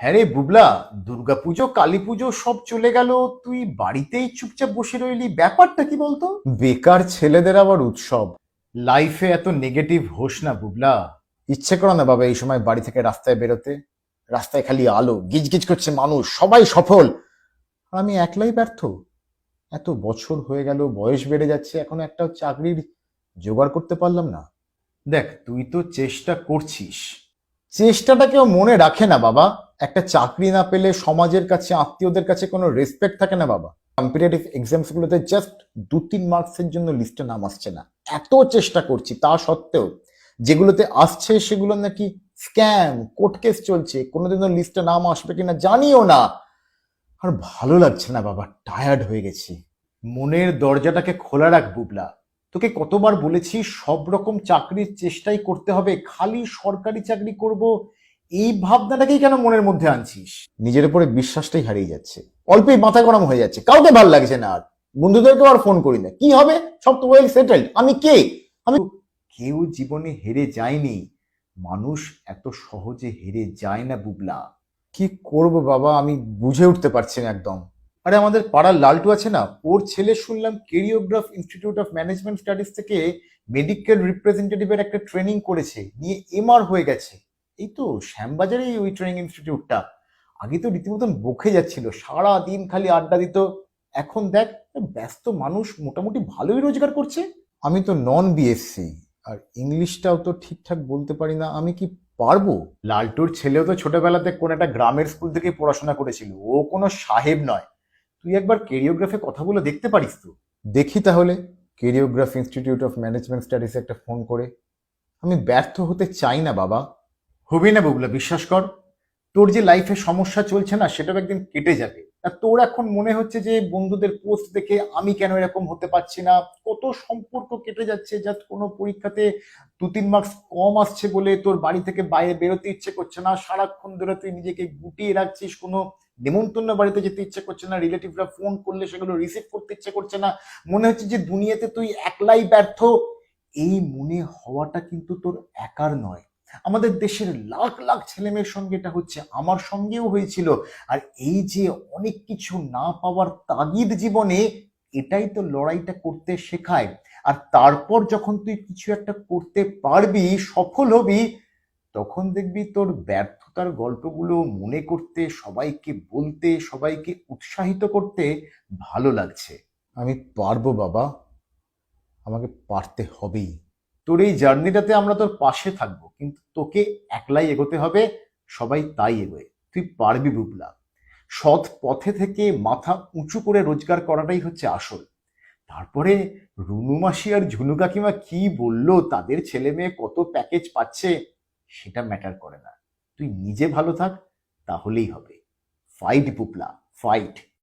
হ্যাঁ রে বুবলা দুর্গাপুজো কালী পুজো সব চলে গেল। তুই বাড়িতেই চুপচাপ বসে রইলি, ব্যাপারটা কি বলতো? বেকার ছেলেদের আবার উৎসব। লাইফে এত নেগেটিভ হোস না বুবলা। ইচ্ছে করো না বাবা এই সময় বাড়ি থেকে রাস্তায় বেরোতে। রাস্তায় খালি আলো, গিজগিজ করছে মানুষ, সবাই সফল। আর আমি একলাই ব্যর্থ? এত বছর হয়ে গেল, বয়স বেড়ে যাচ্ছে, এখনও একটা চাকরির জোগাড় করতে পারলাম না। দেখ, তুই তো চেষ্টা করছিস। চেষ্টাটা কেউ মনে রাখে না বাবা। একটা চাকরি না পেলে সমাজের কাছে, আত্মীয়দের কাছে কোনো রেসপেক্ট থাকে না বাবা। কম্পিটেটিভ এক্সামস গুলোতে জাস্ট দু, তিন মার্কসের জন্য লিস্টে নাম আসছে না। এত চেষ্টা করছি তা সত্ত্বেও যেগুলোতে আসছে সেগুলো নাকি স্ক্যাম কোর্ট কেস চলছে, কোনোদিনও লিস্টে নাম আসবে কিনা জানিও না। আর ভালো লাগছে না বাবা টায়ার্ড হয়ে গেছি। মনের দরজাটাকে খোলা রাখ বুবলা। তোকে কতবার বলেছি সব রকম চাকরির চেষ্টাই করতে হবে, খালি সরকারি চাকরি করব এই ভাবনাটাকেই কেন মনের মধ্যে আনছিস? নিজের উপরে বিশ্বাসটাই হারিয়ে যাচ্ছে। অল্পেই মাথা গরম হয়ে যাচ্ছে। কাউকে ভালো লাগছে না আর। বন্ধুদেরকেও আর ফোন করি না। কি হবে? সব তো ওয়েল সেটেলড আমি কে? আমি কেউ জীবনে হেরে যায়নি। মানুষ এত সহজে হেরে যায় না বুবলা। কি করব বাবা? আমি বুঝে উঠতে পারছি না একদম। আরে আমাদের পাড়ার লালটু আছে না? ওর ছেলে শুনলাম Careergraph institute of management studies থেকে মেডিকেল রিপ্রেজেন্টেটিভের একটা ট্রেনিং করেছে। নিয়ে এমআর হয়ে গেছে। এই তো শ্যামবাজারেই ওই ট্রেনিং ইনস্টিটিউটটা আগে তো রীতিমতন বকে যাচ্ছিল সারা দিন খালি আড্ডা দিত। এখন দেখ, ব্যস্ত মানুষ মোটামুটি ভালোই রোজগার করছে। আমি তো নন বিএসসি আর ইংলিশটাও তো ঠিকঠাক বলতে পারি না। আমি কি পারব? লালটুর ছেলেও তো ছোটবেলাতে কোন একটা গ্রামের স্কুল থেকে পড়াশোনা করেছিল। ও কোনো সাহেব নয়। তুই একবার কেরিওগ্রাফে কথা বলে দেখতে পারিস তো? দেখি তাহলে। কেরিওগ্রাফ ইনস্টিটিউট অফ ম্যানেজমেন্ট স্টাডিজে একটা ফোন করে। আমি ব্যর্থ হতে চাই না, বাবা। হবি না বুবলা বিশ্বাস কর, তোর যে লাইফে সমস্যা চলছে না, সেটাও একদিন কেটে যাবে। আর তোর এখন মনে হচ্ছে যে বন্ধুদের পোস্ট দেখে আমি কেন এরকম হতে পারছি না? কত সম্পর্ক কেটে যাচ্ছে জাস্ট কোনো পরীক্ষাতে দু তিন মার্কস কম আসছে বলে তোর বাড়ি থেকে বাইরে বেরোতে ইচ্ছে করছে না, সারাক্ষণ ধরে তুই নিজেকে গুটিয়ে রাখছিস, কোনো নেমন্তন্ন বাড়িতে যেতে ইচ্ছে করছে না রিলেটিভরা ফোন করলে সেগুলো রিসিভ করতে ইচ্ছে করছে না। মনে হচ্ছে যে দুনিয়াতে তুই একলাই ব্যর্থ। এই মনে হওয়াটা কিন্তু তোর একার নয়। আমাদের দেশের লাখ লাখ ছেলেমেয়ের সঙ্গে এটা হচ্ছে, আমার সঙ্গেও হয়েছিল। আর এই যে অনেক কিছু না পাওয়ার তাগিদ জীবনে, এটাই তো লড়াইটা করতে শেখায়। আর তারপর যখন তুই কিছু একটা করতে পারবি, সফল হবি, তখন দেখবি তোর ব্যর্থতার গল্পগুলো মনে করতে, সবাইকে বলতে, সবাইকে উৎসাহিত করতে ভালো লাগছে। আমি পারব বাবা। আমাকে পারতে হবেই। তোর এই জার্নিটাতে আমরা তোর পাশে থাকব, কিন্তু তোকে একলাই এগোতে হবে, সবাই তাই এগোয়। তুই পারবি বুবলা। সৎ পথে থেকে মাথা উঁচু করে রোজগার করাটাই হচ্ছে আসল। তারপরে রুনু মাসি আর ঝুনু কাকিমা কি বলল, তাদের ছেলে মেয়ে কত প্যাকেজ পাচ্ছে, সেটা ম্যাটার করে না। তুই নিজে ভালো থাক, তাহলেই হবে। Fight Bubla fight